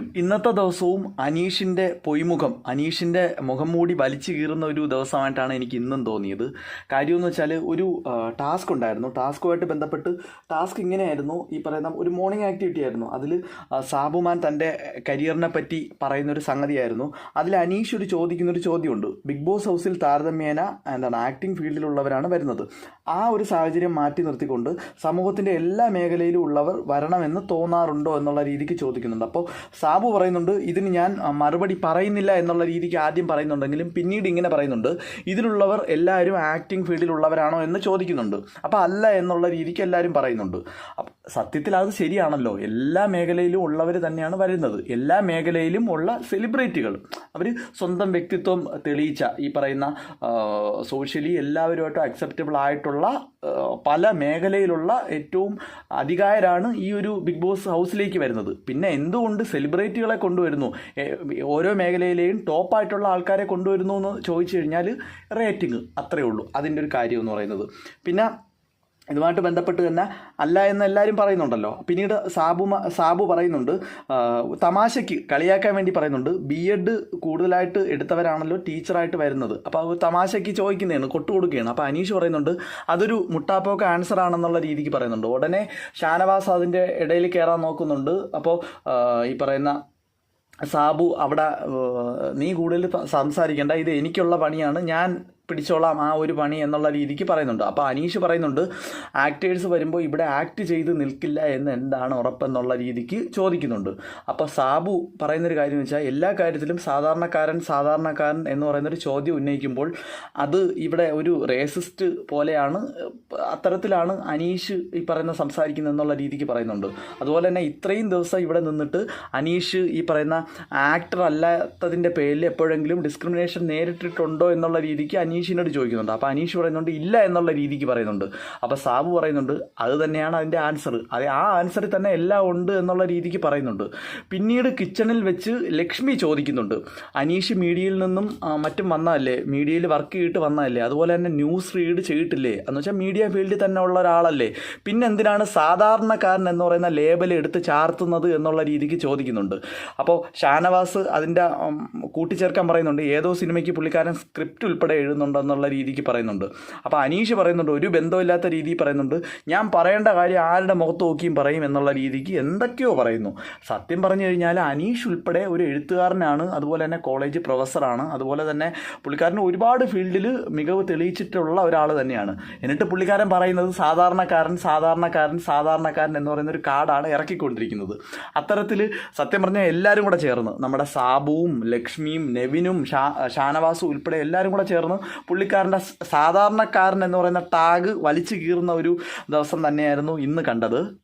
ഇന്നത്തെ ദിവസവും അനീഷിന്റെ പൊയ്മുഖം അനീഷിന്റെ മുഖം മൂടി വലിച്ചു കീറുന്ന ഒരു ദിവസമായിട്ടാണ് എനിക്ക് ഇന്നും തോന്നിയത്. കാര്യം എന്ന് വെച്ചാൽ ഒരു ടാസ്ക് ഉണ്ടായിരുന്നു. ടാസ്കുമായിട്ട് ബന്ധപ്പെട്ട് ടാസ്ക് ഇങ്ങനെയായിരുന്നു. ഈ പറയുന്ന ഒരു മോർണിംഗ് ആക്ടിവിറ്റി ആയിരുന്നു. അതിൽ സാബുമാൻ തന്റെ കരിയറിനെ പറ്റി പറയുന്ന ഒരു സംഗതിയായിരുന്നു. അതിൽ അനീഷ് ഒരു ചോദിക്കുന്ന ഒരു ചോദ്യമുണ്ട്. ബിഗ് ബോസ് ഹൗസിൽ താരതമ്യേന എന്താണ് ആക്ടിംഗ് ഫീൽഡിലുള്ളവരാണ് വരുന്നത്? ആ ഒരു സാഹചര്യം മാറ്റി നിർത്തിക്കൊണ്ട് സമൂഹത്തിന്റെ എല്ലാ മേഖലയിലും ഉള്ളവർ വരണമെന്ന് തോന്നാറുണ്ടോ എന്നുള്ള രീതിക്ക് ചോദിക്കുന്നുണ്ട്. അപ്പോൾ സാബു പറയുന്നുണ്ട് ഇതിന് ഞാൻ മറുപടി പറയുന്നില്ല എന്നുള്ള രീതിക്ക് ആദ്യം പറയുന്നുണ്ടെങ്കിലും പിന്നീട് ഇങ്ങനെ പറയുന്നുണ്ട് ഇതിലുള്ളവർ എല്ലാവരും ആക്ടിംഗ് ഫീൽഡിലുള്ളവരാണോ എന്ന് ചോദിക്കുന്നുണ്ട്. അപ്പോൾ അല്ല എന്നുള്ള രീതിക്ക് എല്ലാവരും പറയുന്നുണ്ട്. സത്യത്തിൽ അത് ശരിയാണല്ലോ. എല്ലാ മേഖലയിലും ഉള്ളവർ തന്നെയാണ് വരുന്നത്. എല്ലാ മേഖലയിലും ഉള്ള സെലിബ്രിറ്റികൾ അവർ സ്വന്തം വ്യക്തിത്വം തെളിയിച്ച ഈ പറയുന്ന സോഷ്യലി എല്ലാവരുമായിട്ടും അക്സെപ്റ്റബിൾ ആയിട്ടുള്ള പല മേഖലയിലുള്ള ഏറ്റവും അധികാരാണ് ഈ ഒരു ബിഗ് ബോസ് ഹൗസിലേക്ക് വരുന്നത്. പിന്നെ എന്തുകൊണ്ട് സെലിബ്രിറ്റികളെ കൊണ്ടുവരുന്നു? ഓരോ മേഖലയിലെയും ടോപ്പായിട്ടുള്ള ആൾക്കാരെ കൊണ്ടുവരുന്നു എന്ന് ചോദിച്ചു കഴിഞ്ഞാൽ റേറ്റിംഗ് അത്രയേ ഉള്ളൂ. അതിന്റെ ഒരു കാര്യം എന്ന് പറയുന്നത്. പിന്നെ ഇതുമായിട്ട് ബന്ധപ്പെട്ട് തന്നെ അല്ല എന്ന് എല്ലാവരും പറയുന്നുണ്ടല്ലോ. പിന്നീട് സാബു സാബു പറയുന്നുണ്ട് തമാശയ്ക്ക് കളിയാക്കാൻ വേണ്ടി പറയുന്നുണ്ട് ബി എഡ് കൂടുതലായിട്ട് എടുത്തവരാണല്ലോ ടീച്ചറായിട്ട് വരുന്നത്. അപ്പോൾ തമാശയ്ക്ക് ചോദിക്കുന്നതാണ് കൊട്ടു കൊടുക്കുകയാണ് അപ്പോൾ അനീഷ് പറയുന്നുണ്ട് അതൊരു മുട്ടാപ്പോക്ക് ആൻസർ ആണെന്നുള്ള രീതിക്ക് പറയുന്നുണ്ട്. ഉടനെ ഷാനവാസ് അതിന്റെ ഇടയിൽ കയറാൻ നോക്കുന്നുണ്ട്. അപ്പോൾ ഈ പറയുന്ന സാബു അവിടെ നീ കൂടുതൽ സംസാരിക്കേണ്ട ഇത് എനിക്കുള്ള പണിയാണ് ഞാൻ പിടിച്ചോളാം ആ ഒരു പണി എന്നുള്ള രീതിക്ക് പറയുന്നുണ്ട്. അപ്പോൾ അനീഷ് പറയുന്നുണ്ട് ആക്ടേഴ്സ് വരുമ്പോൾ ഇവിടെ ആക്ട് ചെയ്ത് നിൽക്കില്ല എന്ന് എന്താണ് ഉറപ്പെന്നുള്ള രീതിക്ക് ചോദിക്കുന്നുണ്ട്. അപ്പോൾ സാബു പറയുന്നൊരു കാര്യം വെച്ചാൽ എല്ലാ കാര്യത്തിലും സാധാരണക്കാരൻ സാധാരണക്കാരൻ എന്ന് പറയുന്നൊരു ചോദ്യം ഉന്നയിക്കുമ്പോൾ അത് ഇവിടെ ഒരു റേസിസ്റ്റ് പോലെയാണ് അത്തരത്തിലാണ് അനീഷ് ഈ പറയുന്ന സംസാരിക്കുന്നത് എന്നുള്ള രീതിക്ക് പറയുന്നുണ്ട്. അതുപോലെ തന്നെ ഇത്രയും ദിവസം ഇവിടെ നിന്നിട്ട് അനീഷ് ഈ പറയുന്ന ആക്ടർ അല്ലാത്തതിന്റെ പേരിൽ എപ്പോഴെങ്കിലും ഡിസ്ക്രിമിനേഷൻ നേരിട്ടിട്ടുണ്ടോ എന്നുള്ള രീതിക്ക് അനീഷിനോട് ചോദിക്കുന്നുണ്ട്. അപ്പോൾ അനീഷ് പറയുന്നുണ്ട് ഇല്ല എന്നുള്ള രീതിക്ക് പറയുന്നുണ്ട്. അപ്പോൾ സാബു പറയുന്നുണ്ട് അത് തന്നെയാണ് അതിന്റെ ആൻസർ അത് ആ ആൻസറിൽ തന്നെ എല്ലാം ഉണ്ട് എന്നുള്ള രീതിക്ക് പറയുന്നുണ്ട്. പിന്നീട് കിച്ചണിൽ വെച്ച് ലക്ഷ്മി ചോദിക്കുന്നുണ്ട് അനീഷ് മീഡിയയിൽ നിന്നും മറ്റും വന്നതല്ലേ? മീഡിയയിൽ വർക്ക് ചെയ്തിട്ട് വന്നതല്ലേ? അതുപോലെ തന്നെ ന്യൂസ് റീഡ് ചെയ്തിട്ടില്ലേ? എന്ന് വെച്ചാൽ മീഡിയ ഫീൽഡിൽ തന്നെ ഉള്ള ഒരാളല്ലേ? പിന്നെ എന്തിനാണ് സാധാരണക്കാരൻ എന്ന് പറയുന്ന ലേബൽ എടുത്ത് ചാർത്തുന്നത് എന്നുള്ള രീതിക്ക് ചോദിക്കുന്നുണ്ട്. അപ്പോൾ ഷാനവാസ് അതിന്റെ കൂട്ടിച്ചേർക്കാൻ പറയുന്നുണ്ട് ഏതോ സിനിമയ്ക്ക് പുള്ളിക്കാരൻ സ്ക്രിപ്റ്റ് ഉൾപ്പെടെ എഴുതുന്നുണ്ടെന്നുള്ള രീതിക്ക് പറയുന്നുണ്ട്. അപ്പോൾ അനീഷ് പറയുന്നുണ്ട് ഒരു ബന്ധമില്ലാത്ത രീതിയിൽ പറയുന്നുണ്ട്. ഞാൻ പറയേണ്ട കാര്യം ആരുടെ മുഖത്ത് നോക്കിയും പറയും എന്നുള്ള രീതിക്ക് എന്തൊക്കെയോ പറയുന്നു. സത്യം പറഞ്ഞു കഴിഞ്ഞാൽ അനീഷ് ഉൾപ്പെടെ ഒരു എഴുത്തുകാരനാണ് അതുപോലെ തന്നെ കോളേജ് പ്രൊഫസറാണ് അതുപോലെ തന്നെ പുള്ളിക്കാരൻ ഒരുപാട് ഫീൽഡിൽ മികവ് തെളിയിച്ചിട്ടുള്ള ഒരാൾ തന്നെയാണ്. എന്നിട്ട് പുള്ളിക്കാരൻ പറയുന്നത് സാധാരണക്കാരൻ സാധാരണക്കാരൻ സാധാരണക്കാരൻ എന്ന് പറയുന്ന ഒരു കാർഡാണ് ഇറക്കിക്കൊണ്ടിരിക്കുന്നത്. അത്തരത്തിൽ സത്യം പറഞ്ഞാൽ എല്ലാവരും കൂടെ ചേർന്ന് നമ്മുടെ സാബുവും ലക്ഷ്മിയും നെവിനും ഷാ ഷാനവാസും ഉൾപ്പെടെ എല്ലാവരും കൂടെ ചേർന്ന് പുള്ളിക്കാരന്റെ സാധാരണക്കാരൻ എന്ന് പറയുന്ന ടാഗ് വലിച്ചു കീറുന്ന ഒരു ദിവസം തന്നെയായിരുന്നു ഇന്ന് കണ്ടത്.